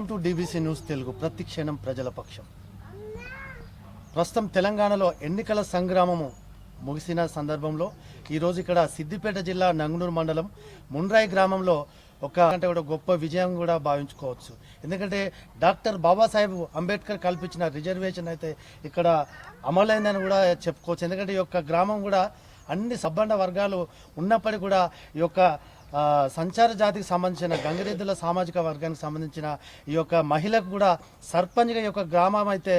Welcome to DBC news Telugu. ప్రతి క్షణం ప్రజల పక్షం. ప్రస్తుతం తెలంగాణలో ఎన్నికల సంగ్రామము ముగిసిన సందర్భంలో ఈరోజు ఇక్కడ సిద్దిపేట జిల్లా నంగునూరు మండలం ముండ్రాయి గ్రామంలో ఒక అంటే కూడా గొప్ప విజయం కూడా భావించుకోవచ్చు. ఎందుకంటే డాక్టర్ బాబాసాహెబ్ అంబేద్కర్ కల్పించిన రిజర్వేషన్ అయితే ఇక్కడ అమలైందని కూడా చెప్పుకోవచ్చు. ఎందుకంటే ఈ యొక్క గ్రామం కూడా అన్ని సబ్బండ వర్గాలు ఉన్నప్పటికీ కూడా ఈ యొక్క సంచార జాతికి సంబంధించిన గంగిరెద్దుల సామాజిక వర్గానికి సంబంధించిన ఈ యొక్క మహిళకు కూడా సర్పంచ్గా ఈ యొక్క గ్రామం అయితే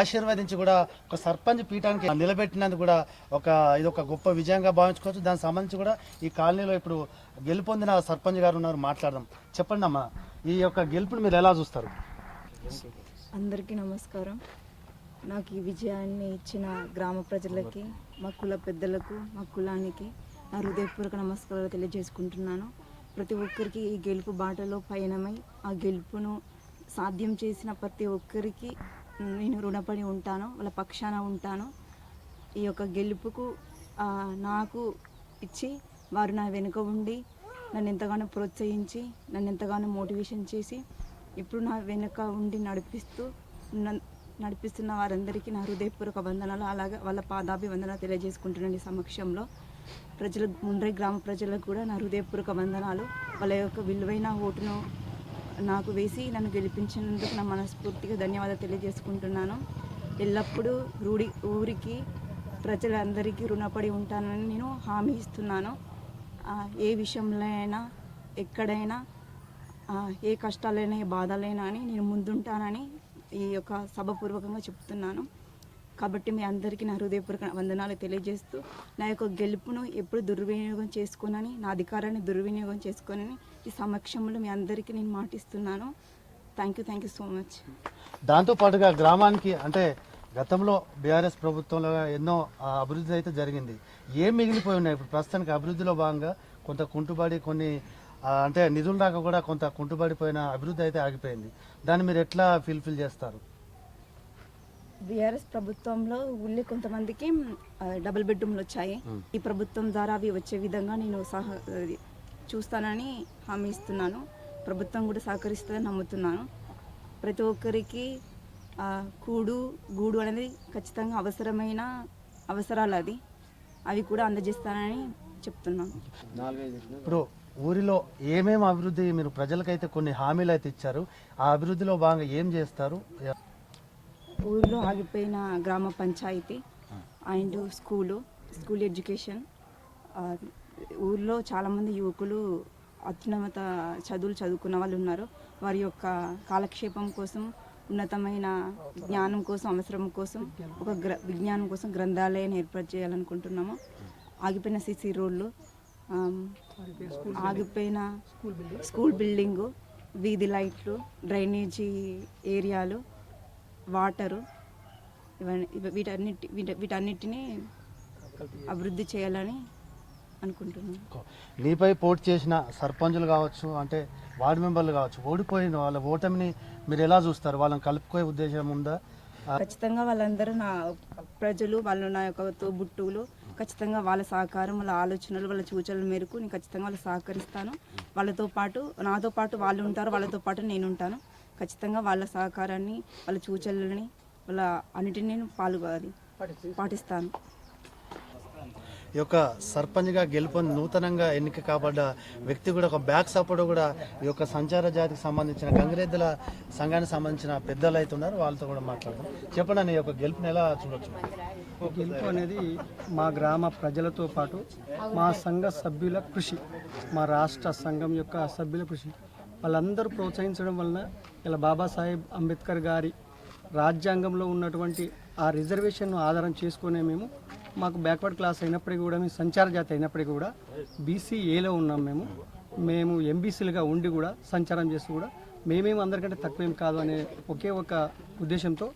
ఆశీర్వదించి కూడా ఒక సర్పంచ్ పీఠానికి నిలబెట్టినందుకు కూడా ఒక ఇది ఒక గొప్ప విజయంగా భావించుకోవచ్చు. దానికి సంబంధించి కూడా ఈ కాలనీలో ఇప్పుడు గెలుపొందిన సర్పంచ్ గారు ఉన్నారు మాట్లాడదాం. చెప్పండి అమ్మా ఈ యొక్క గెలుపుని మీరు ఎలా చూస్తారు? అందరికీ నమస్కారం. నాకు ఈ విజయాన్ని ఇచ్చిన గ్రామ ప్రజలకి మా కుల పెద్దలకు మా కులానికి నా హృదయపూర్వక నమస్కారాలు తెలియజేసుకుంటున్నాను. ప్రతి ఒక్కరికి ఈ గెలుపు బాటలో పయనమై ఆ గెలుపును సాధ్యం చేసిన ప్రతి ఒక్కరికి నేను రుణపడి ఉంటాను వాళ్ళ పక్షాన ఉంటాను. ఈ యొక్క గెలుపుకు నాకు ఇచ్చి వారు నా వెనుక ఉండి నన్ను ఎంతగానో ప్రోత్సహించి నన్ను ఎంతగానో మోటివేషన్ చేసి ఇప్పుడు నా వెనుక ఉండి నడిపిస్తూ నడిపిస్తున్న వారందరికీ నా హృదయపూర్వక వందనాలు అలాగే వాళ్ళ పాదాభివందనాలు తెలియజేసుకుంటున్నాను సమక్షంలో. ప్రజల ముండ్రై గ్రామ ప్రజలకు కూడా నా హృదయపూర్వక వందనాలు. వాళ్ళ యొక్క విలువైన ఓటును నాకు వేసి నన్ను గెలిపించినందుకు నా మనస్ఫూర్తిగా ధన్యవాదాలు తెలియజేసుకుంటున్నాను. ఎల్లప్పుడూ రూడి ఊరికి ప్రజలందరికీ రుణపడి ఉంటానని నేను హామీ ఇస్తున్నాను. ఏ విషయంలో అయినా ఎక్కడైనా ఏ కష్టాలైనా ఏ బాధలైనా అని నేను ముందుంటానని ఈ యొక్క సభపూర్వకంగా చెప్తున్నాను. కాబట్టి మీ అందరికీ నా హృదయపూర్వక వందనాలు తెలియజేస్తూ నా యొక్క గెలుపును ఎప్పుడు దుర్వినియోగం చేసుకోనని నా అధికారాన్ని దుర్వినియోగం చేసుకోనని ఈ సమక్షంలో మీ అందరికీ నేను మాటిస్తున్నాను. Thank you thank you so much దాంతో పాటుగా గ్రామానికి అంటే గతంలో బీఆర్ఎస్ ప్రభుత్వంలో ఎన్నో అభివృద్ధి అయితే జరిగింది. ఏం మిగిలిపోయి ఉన్నాయి? ఇప్పుడు ప్రస్తుతానికి అభివృద్ధిలో భాగంగా కొంత కుంటుబడి కొన్ని అంటే నిధులు రాక కూడా కొంత కుంటుబడిపోయిన అభివృద్ధి అయితే ఆగిపోయింది. దాన్ని మీరు ఎట్లా ఫిల్ఫిల్ చేస్తారు? బీఆర్ఎస్ ప్రభుత్వంలో ఊళ్ళో కొంతమందికి డబుల్ బెడ్రూమ్లు వచ్చాయి. ఈ ప్రభుత్వం ద్వారా అవి వచ్చే విధంగా నేను సహ చూస్తానని హామీ ఇస్తున్నాను. ప్రభుత్వం కూడా సహకరిస్తుందని నమ్ముతున్నాను. ప్రతి ఒక్కరికి ఆ, కూడు గూడు అనేది ఖచ్చితంగా అవసరమైన అవసరాలు అది. అవి కూడా అందజేస్తానని చెప్తున్నాను. ఇప్పుడు ఊరిలో ఏమేమి అభివృద్ధి మీరు ప్రజలకైతే కొన్ని హామీలు అయితే ఇచ్చారు. ఆ అభివృద్ధిలో భాగంగా ఏం చేస్తారు? ఊరిలో ఆగిపోయిన గ్రామ panchayat and school school education. ఊర్లో చాలామంది యువకులు అత్యున్నత చదువులు చదువుకున్న వాళ్ళు ఉన్నారు. వారి యొక్క కాలక్షేపం కోసం ఉన్నతమైన జ్ఞానం కోసం అవసరం కోసం ఒక గ్ర విజ్ఞానం కోసం గ్రంథాలయాన్ని ఏర్పాటు చేయాలనుకుంటున్నాము. ఆగిపోయిన సిసి రోడ్లు ఆగిపోయిన స్కూల్ బిల్డింగు వీధి లైట్లు డ్రైనేజీ ఏరియాలు వాటరు ఇవన్నీ ఇవ- వీటన్నిటి వీట- వీటన్నిటిని అభివృద్ధి చేయాలని అనుకుంటున్నాను. నీపై పోటీ చేసిన సర్పంచులు కావచ్చు అంటే వార్డు మెంబర్లు కావచ్చు ఓడిపోయిన వాళ్ళ ఓటమిని మీరు ఎలా చూస్తారు? వాళ్ళని కలుపుకోయే ఉద్దేశం ఉందా? ఖచ్చితంగా వాళ్ళందరూ నా ప్రజలు వాళ్ళు నా యొక్క తోబుట్టువులు ఖచ్చితంగా వాళ్ళ సహకారం వాళ్ళ ఆలోచనలు వాళ్ళ సూచనల మేరకు నేను ఖచ్చితంగా వాళ్ళు సహకరిస్తాను. వాళ్ళతో పాటు నాతో పాటు వాళ్ళు ఉంటారు వాళ్ళతో పాటు నేను ఉంటాను. ఖచ్చితంగా వాళ్ళ సహకారాన్ని వాళ్ళ సూచనలని వాళ్ళ అన్నిటిని నేను పాల్గొది పాటిస్తాను. ఈ యొక్క సర్పంచ్గా గెలుపొంది నూతనంగా ఎన్నిక కాబడ్డ వ్యక్తి కూడా ఒక బ్యాక్ సపోర్ట్ కూడా ఈ యొక్క సంచార జాతికి సంబంధించిన గంగిరెద్దుల సంఘానికి సంబంధించిన పెద్దలు అయితే ఉన్నారు. వాళ్ళతో కూడా మాట్లాడదాం. చెప్పండి అన్న ఈ యొక్క గెలుపుని ఎలా చూడొచ్చు? గెలుపు అనేది మా గ్రామ ప్రజలతో పాటు మా సంఘ సభ్యుల కృషి మా రాష్ట్ర సంఘం యొక్క సభ్యుల కృషి. వాళ్ళందరూ ప్రోత్సహించడం వలన ఇలా బాబాసాహెబ్ అంబేద్కర్ గారి రాజ్యాంగంలో ఉన్నటువంటి ఆ రిజర్వేషన్ను ఆధారం చేసుకునే మేము మాకు బ్యాక్వర్డ్ క్లాస్ అయినప్పటికీ కూడా మేము సంచార జాతి అయినప్పటికీ కూడా బీసీ ఏలో ఉన్నాం మేము. మేము ఎంబీసీలుగా ఉండి కూడా సంచారం చేస్తూ కూడా మేమేం అందరికంటే తక్కువేం కాదు అనే ఒకే ఒక ఉద్దేశంతో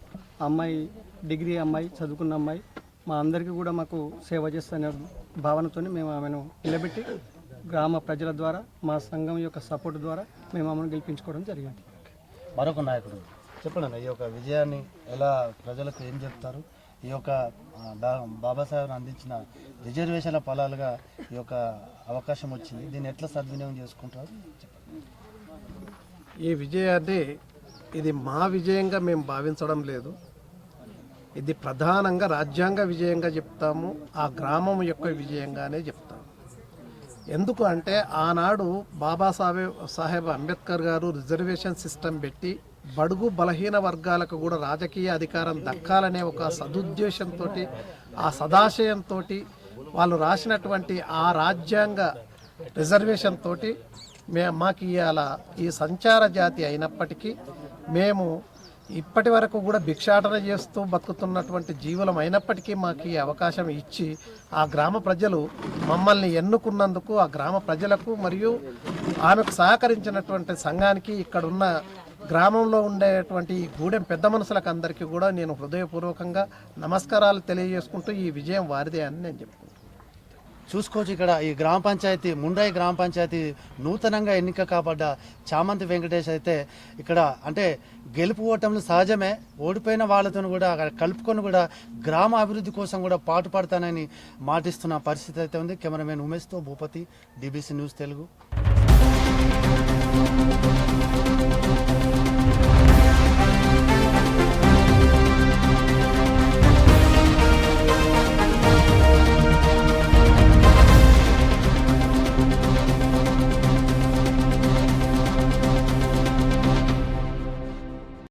అమ్మాయి డిగ్రీ అమ్మాయి చదువుకున్న అమ్మాయి మా అందరికీ కూడా మాకు సేవ చేస్తున్న భావనతో మేము ఆమెను నిలబెట్టి గ్రామ ప్రజల ద్వారా మా సంఘం యొక్క సపోర్ట్ ద్వారా మేము ఆమెను గెలిపించుకోవడం జరిగింది. మరొక నాయకుడు. చెప్పండి ఈ యొక్క విజయాన్ని ఎలా ప్రజలకు ఏం చెప్తారు? ఈ యొక్క బాబాసాహెబ్ అందించిన రిజర్వేషన్ల ఫలాలుగా ఈ యొక్క అవకాశం వచ్చింది. దీన్ని ఎట్లా సద్వినియోగం చేసుకుంటారు? చెప్పండి ఈ విజయాన్ని ఇది మా విజయంగా మేము భావించడం లేదు. ఇది ప్రధానంగా రాజ్యాంగ విజయంగా చెప్తాము. ఆ గ్రామం యొక్క విజయంగానే చెప్తాము. ఎందుకు అంటే ఆనాడు బాబాసాహెబ్ సాహెబ్ అంబేద్కర్ గారు రిజర్వేషన్ సిస్టమ్ పెట్టి బడుగు బలహీన వర్గాలకు కూడా రాజకీయ అధికారం దక్కాలనే ఒక సదుద్దేశంతో ఆ సదాశయంతో వాళ్ళు రాసినటువంటి ఆ రాజ్యాంగ రిజర్వేషన్ తోటి మే మాకు ఇవాళ ఈ సంచార జాతి అయినప్పటికీ మేము ఇప్పటి వరకు కూడా భిక్షాటన చేస్తూ బతుకుతున్నటువంటి జీవులం అయినప్పటికీ మాకు ఈ అవకాశం ఇచ్చి ఆ గ్రామ ప్రజలు మమ్మల్ని ఎన్నుకున్నందుకు ఆ గ్రామ ప్రజలకు మరియు ఆమెకు సహకరించినటువంటి సంఘానికి ఇక్కడున్న గ్రామంలో ఉండేటువంటి ఈ గూడెం పెద్ద మనుషులకు అందరికీ కూడా నేను హృదయపూర్వకంగా నమస్కారాలు తెలియజేసుకుంటూ ఈ విజయం వారిదే అని నేను చెప్పాను చూసుకోవచ్చు ఇక్కడ ఈ గ్రామ పంచాయతీ ముండాయి గ్రామ పంచాయతీ నూతనంగా ఎన్నిక కాబడ్డ చామంతి వెంకటేష్ అయితే ఇక్కడ అంటే గెలుపు ఓటములు సహజమే ఓడిపోయిన వాళ్ళతో కూడా అక్కడ కలుపుకొని కూడా గ్రామ అభివృద్ధి కోసం కూడా పాటు పడతానని మాటిస్తున్న పరిస్థితి అయితే ఉంది. కెమెరామెన్ ఉమేష్తో భూపతి డిబిసి న్యూస్ తెలుగు.